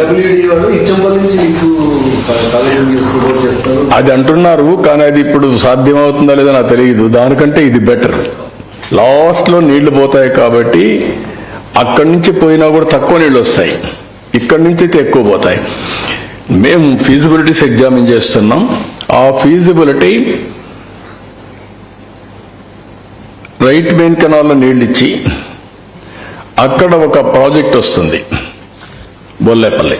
వాళ్ళు ఇచ్చంపల్లి నుంచి మీకు అది అంటున్నారు కానీ అది ఇప్పుడు సాధ్యమవుతుందా లేదో నాకు తెలియదు. దానికంటే ఇది బెటర్. లాస్ట్లో నీళ్ళు పోతాయి కాబట్టి అక్కడి నుంచి పోయినా కూడా తక్కువ నీళ్ళు వస్తాయి. ఇక్కడి నుంచి అయితే ఎక్కువ పోతాయి. మేము ఫీజిబిలిటీస్ ఎగ్జామిన్ చేస్తున్నాం. ఆ ఫీజిబిలిటీ రైట్ మెయిన్ కెనాల్లో నీళ్ళు ఇచ్చి అక్కడ ఒక ప్రాజెక్ట్ వస్తుంది. బొల్లేపల్లి.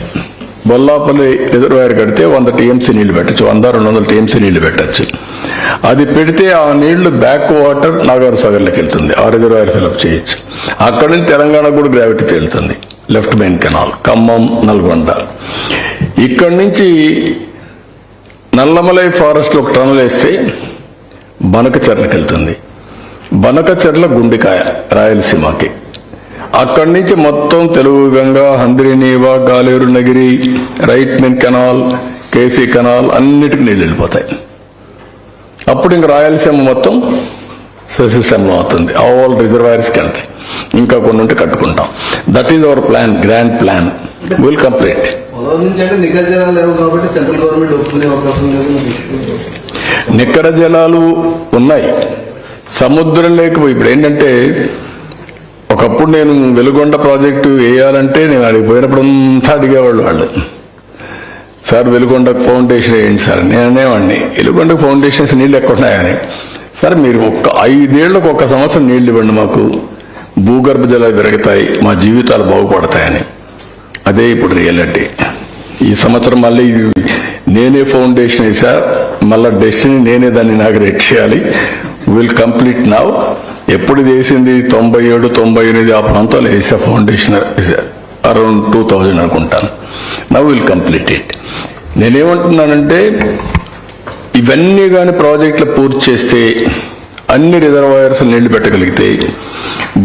బొల్లాపల్లి రిజర్వాయర్ కడితే వంద టీఎంసీ నీళ్ళు పెట్టచ్చు వంద రెండు వందల టీఎంసీ నీళ్ళు పెట్టచ్చు. అది పెడితే ఆ నీళ్ళు బ్యాక్ వాటర్ నాగార్ సాగర్లోకి వెళ్తుంది ఆ రిజర్వాయర్ ఫిలప్ చేయొచ్చు. అక్కడి నుంచి తెలంగాణ కూడా గ్రావిటీ తేలుతుంది left main canal Khammam Nalgonda. ఇక్కడి నుంచి నల్లమలై ఫారెస్ట్ ఒక టనల్ వేస్తే బనకచెర్లకు వెళ్తుంది. బనకచెర్ల గుండెకాయ రాయలసీమకి. అక్కడి నుంచి మొత్తం Telugu Ganga Handrineeva Galeru Nagari right main canal KC canal అన్నిటికీ నీళ్ళు వెళ్ళిపోతాయి. అప్పుడు ఇంక రాయలసీమ మొత్తం సస్యశ్యామలం అవుతుంది. ఆల్ రిజర్వాయర్స్కి వెళ్తాయి. ఇంకా కొన్ని ఉంటే కట్టుకుంటాం. That is our plan grand plan will complete నిక్కర జలాలు ఉన్నాయి. సముద్రం లేకపోయి ఇప్పుడు ఏంటంటే ఒకప్పుడు నేను వెలుగొండ ప్రాజెక్టు వేయాలంటే నేను అడిగి పోయినప్పుడు అంతా అడిగేవాళ్ళు వాళ్ళు. సార్ వెలుగొండకు ఫౌండేషన్ వేయండి సార్. నేను అనేవాడిని. వెలుగొండకు ఫౌండేషన్స్ నీళ్ళు ఎక్కడున్నాయని సార్ మీరు ఒక్క ఐదేళ్ళకు ఒక్క సంవత్సరం నీళ్ళు ఇవ్వండి మాకు. భూగర్భ జలాలు పెరుగుతాయి మా జీవితాలు బాగుపడతాయని. అదే ఇప్పుడు రియాలిటీ. ఈ సంవత్సరం మళ్ళీ నేనే ఫౌండేషన్ వేసా మళ్ళా డెస్టినీ నేనే దాన్ని నాకు ఇనాగరేట్ చేయాలి. విల్ కంప్లీట్ నవ్ ఎప్పుడు చేసింది? తొంభై ఏడు తొంభై ఎనిమిది ఆ ప్రాంతాల్లో వేసా ఫౌండేషన్ అరౌండ్ టూ థౌజండ్ అనుకుంటాను. Now will complete it. నేనేమంటున్నానంటే ఇవన్నీ కానీ ప్రాజెక్టులు పూర్తి చేస్తే అన్ని రిజర్వాయర్స్ నీళ్ళు పెట్టగలిగితే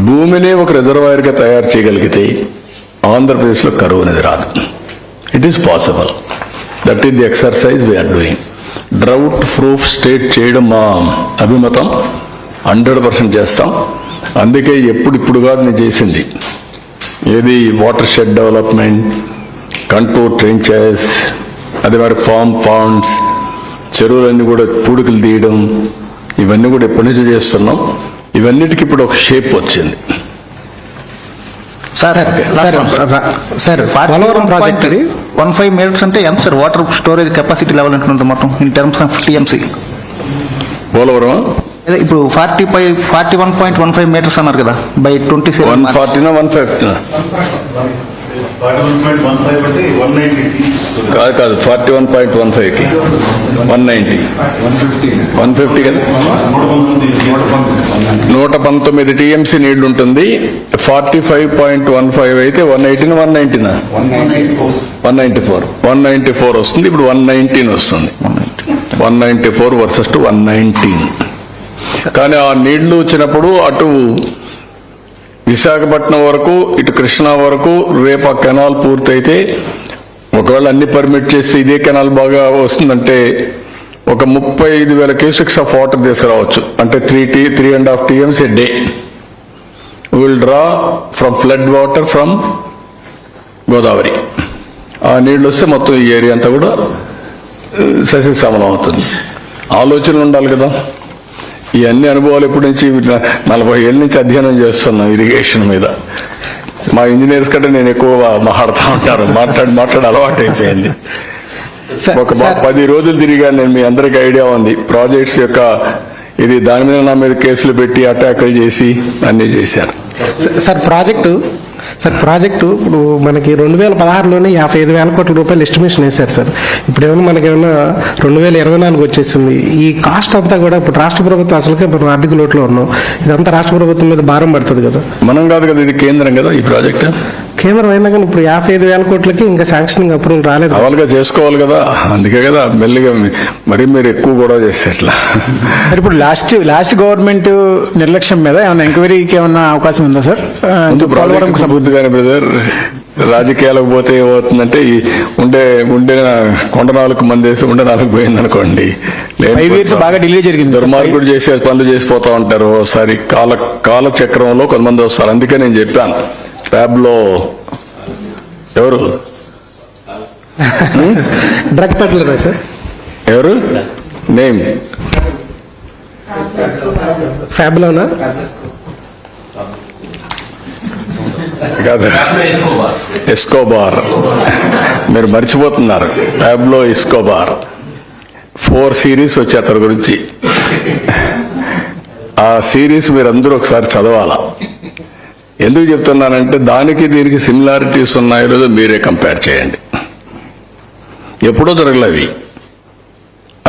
భూమినే ఒక రిజర్వాయర్గా తయారు చేయగలిగితే ఆంధ్రప్రదేశ్లో కరువు అనేది రాదు. It is possible that is the exercise we are doing drought proof state చేయడం మా అభిమతం. హండ్రెడ్ పర్సెంట్ చేస్తాం. అందుకే ఎప్పుడిప్పుడు కాదు నేను చేసింది. ఏది watershed development contour trenches అదే వారి ఫామ్ పాండ్స్ చెరువులన్నీ కూడా పూడికలు తీయడం ఇవన్నీ కూడా ఎప్పటి నుంచో చేస్తున్నాం. ఇవన్నిటికి ఇప్పుడు ఒక షేప్ వచ్చింది. Sir sir sir Polavaram project one five minutes అంటే ఎంత sir? Water storage capacity level ఉంటుంది మొత్తం in terms of TMC Polavaram? ఇప్పుడు forty five forty one point one five metres అన్నారు కదా బై ట్వంటీ వన్ ఫార్టీనా ఫార్టీ వన్ ఫైవ్ కాదు కాదు ఫార్టీ వన్ పాయింట్ వన్ ఫైవ్కి వన్ నైంటీ. One fifty. కదా? నూట పంతొమ్మిది టీఎంసీ నీళ్ళు ఉంటుంది forty five point one five అయితే one eighteen one నైన్టీనా one ninety four. One ninety four వస్తుంది. ఇప్పుడు వన్ నైన్టీన్ వస్తుంది. One ninety four versus to one nineteen కానీ ఆ నీళ్ళు వచ్చినప్పుడు అటు విశాఖపట్నం వరకు ఇటు కృష్ణా వరకు రేపు ఆ కెనాల్ పూర్తయితే ఒకవేళ అన్ని పర్మిట్ చేస్తే ఇదే కెనాల్ బాగా వస్తుందంటే ఒక ముప్పై ఐదు వేల క్యూసెక్స్ ఆఫ్ వాటర్ తీసుకురావచ్చు. అంటే three T three and half TMC a day will draw from flood water from Godavari ఆ నీళ్ళు వస్తే మొత్తం ఈ ఏరియా అంతా కూడా సస్యశ్యామలం అవుతుంది. ఆలోచనలు ఉండాలి కదా. ఈ అన్ని అనుభవాలు ఎప్పటి నుంచి నలభై ఏళ్ళ నుంచి అధ్యయనం చేస్తున్నాం ఇరిగేషన్ మీద. మా ఇంజనీర్స్ కంటే నేను ఎక్కువ మాట్లాడుతూ ఉంటారు. మాట్లాడి మాట్లాడి అలవాటు అయిపోయింది ఒక పది రోజులు తిరిగాను నేను మీ అందరికి ఐడియా ఉంది. ప్రాజెక్ట్స్ యొక్క ఇది దాని మీద నా మీద కేసులు పెట్టి అటాకులు చేసి అన్ని చేశారు. సార్ ప్రాజెక్టు సార్ ప్రాజెక్టు ఇప్పుడు మనకి రెండు వేల పదహారులోనే యాభై ఐదు వేల కోట్ల రూపాయలు ఎస్టిమేషన్ వేశారు సార్. ఇప్పుడు ఏమైనా మనకి ఏమైనా రెండు వేల ఇరవై నాలుగు వచ్చేసింది. ఈ కాస్ట్ అంతా కూడా ఇప్పుడు రాష్ట్ర ప్రభుత్వం అసలుకే మనం ఆర్థిక లోటులో ఉన్నాం. ఇదంతా రాష్ట్ర ప్రభుత్వం మీద భారం పడుతుంది కదా. మనం కాదు కదా ఇది కేంద్రం కదా ఈ ప్రాజెక్ట్? కేంద్రం అయినా కానీ ఇప్పుడు యాభై ఐదు వేల కోట్లకి ఇంకా శాంక్షనింగ్ అప్రూవల్ రాలేదు. అవలుగా చేసుకోవాలి కదా. అందుకే కదా మెల్లిగా మరి మీరు ఎక్కువ గొడవ చేస్తే ఎట్లా? మరి ఇప్పుడు లాస్ట్ లాస్ట్ గవర్నమెంట్ నిర్లక్ష్యం మీద ఏమైనా ఎంక్వైరీకి ఏమైనా అవకాశం ఉందా సార్? కానీ బ్రదర్ రాజకీయాలకు పోతే ఏమవుతుందంటే ఈ ఉండే ఉండే కొండ నాలుగు మంది వేసి ఉండే నాలుగు పోయింది అనుకోండి. బాగా delay జరిగింది. దుర్మార్గుడు చేసే పనులు చేసిపోతా ఉంటారు. ఒకసారి కాల కాల చక్రంలో కొంతమంది వస్తారు. అందుకే నేను చెప్పాను. ల్యాబ్లో ఎవరు? డ్రగ్ పెట్లరా సార్? ఎవరు? నేమ్. ఫ్యాబ్లోనా? కాదు. ఎస్కోబార్. మీరు మర్చిపోతున్నారు. ప్యాబ్లో ఎస్కోబార్ ఫోర్ సిరీస్ వచ్చి అతని గురించి. ఆ సిరీస్ మీరు అందరూ ఒకసారి చదవాలా? ఎందుకు చెప్తున్నానంటే దానికి దీనికి సిమిలారిటీస్ ఉన్నాయో. లేదో మీరే కంపేర్ చేయండి. ఎప్పుడో జరగలేవి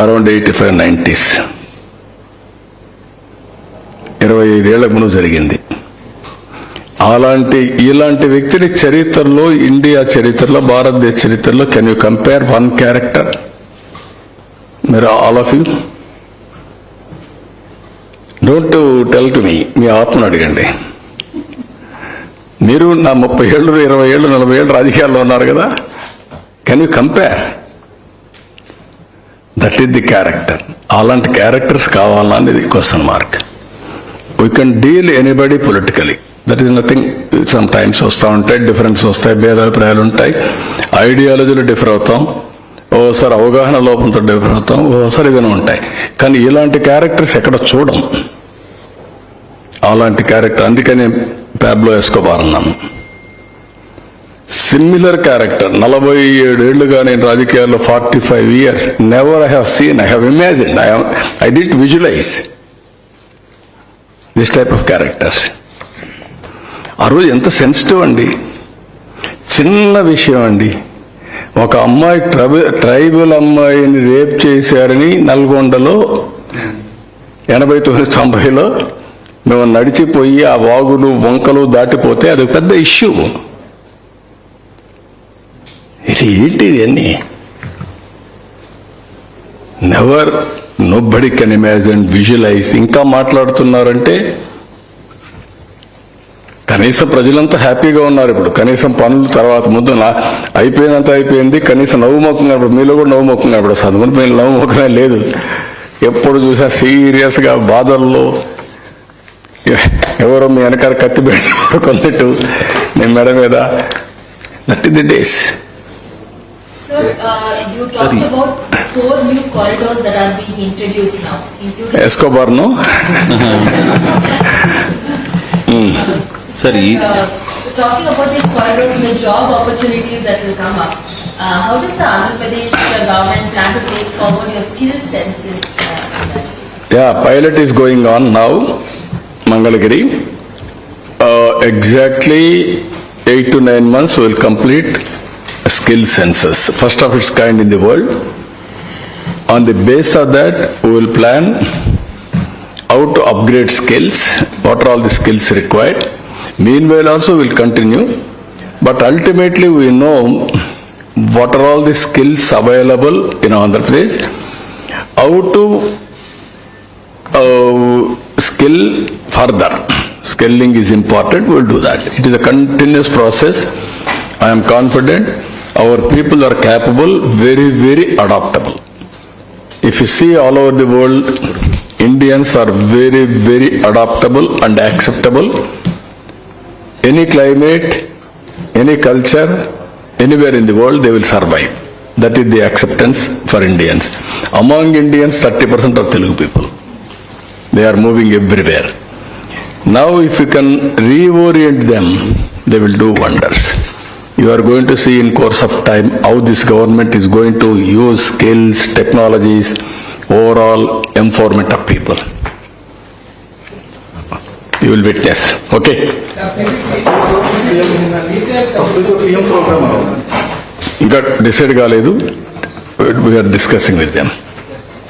అరౌండ్ ఎయిటీ ఫైవ్ నైంటీస్ ఇరవై ఐదేళ్ళ ముందు జరిగింది. అలాంటి ఇలాంటి వ్యక్తిని చరిత్రలో ఇండియా చరిత్రలో భారతదేశ చరిత్రలో can you compare one character మీరు all of you don't tell to me మీ ఆత్మను అడగండి. మీరు నా ముప్పై ఏళ్ళు ఇరవై ఏళ్ళు నలభై ఏళ్ళు రాజకీయాల్లో ఉన్నారు కదా. Can you compare that is the character అలాంటి క్యారెక్టర్స్ కావాలా అనేది question mark we can deal anybody politically that is nothing sometimes వస్తూ ఉంటాయి డిఫరెన్స్ వస్తాయి భేదాభిప్రాయాలు ఉంటాయి. ఐడియాలజీలు డిఫర్ అవుతాం. ఓసారి అవగాహన లోపంతో డిఫర్ అవుతాం. ఓసారి ఇవన్నీ ఉంటాయి. కానీ ఇలాంటి క్యారెక్టర్స్ ఎక్కడ చూడం. అలాంటి క్యారెక్టర్ అందుకనే ప్యాబ్లో ఎస్కోబార్ అన్నాను సిమిలర్ క్యారెక్టర్ నలభై ఏడేళ్ళుగా నేను రాజకీయాల్లో forty five years never I have seen I have imagine I I didn't visualise this type of characters ఆ రోజు ఎంత సెన్సిటివ్ అండి. చిన్న విషయం అండి. ఒక అమ్మాయి ట్రబ ట్రైబల్ అమ్మాయిని రేప్ చేశారని నల్గొండలో ఎనభై తొమ్మిది తొంభైలో మేము నడిచిపోయి ఆ వాగులు వంకలు దాటిపోతే అది పెద్ద ఇష్యూ. ఇది ఏంటి ఇదన్నీ never nobody can imagine visualise ఇంకా మాట్లాడుతున్నారంటే కనీసం ప్రజలంతా హ్యాపీగా ఉన్నారు ఇప్పుడు. కనీసం పనులు తర్వాత ముందు అయిపోయినంత అయిపోయింది కనీసం నవ్వుముఖం కనపడు మీలో కూడా నవ్వుముఖం కనపడు చదువుకుని మీరు నవ్వుముఖమే లేదు. ఎప్పుడు చూసా సీరియస్గా బాధల్లో ఎవరో మీ వెనకాల కత్తి పెట్టుకున్నట్టు మీ మెడ మీద that is the days Sir, uh, you talked about four new corridors that are being introduced now, including ఎస్కోబార్ను sir ఈ Uh, so talking about these corridors and the job opportunities that will come up, uh, how does the Andhra Pradesh uh, government plan to take forward your skill census? uh, in that? Yeah, pilot is going on now, Mangalagiri. Uh, exactly eight to nine months we will complete skill census, first of its kind in the world. On the base of that, we will plan how to upgrade skills, what are all the skills required. Meanwhile also will continue, but ultimately we know what are all the skills available in Andhra Pradesh, how to uh, skill further. Scaling is important, we'll do that. It is a continuous process. I am confident our people are capable, very, very adaptable. If you see all over the world, Indians are very, very adaptable and acceptable. Any climate, any culture, anywhere in the world, they will survive. That is the acceptance for Indians. Among Indians, 30% are Telugu people. They are moving everywhere. Now, if you can reorient them, they will do wonders. You are going to see in course of time how this government is going to use skills, technologies, overall empowerment of people. You will witness. Okay? ఇంకా decide కాలేదు we are discussing with them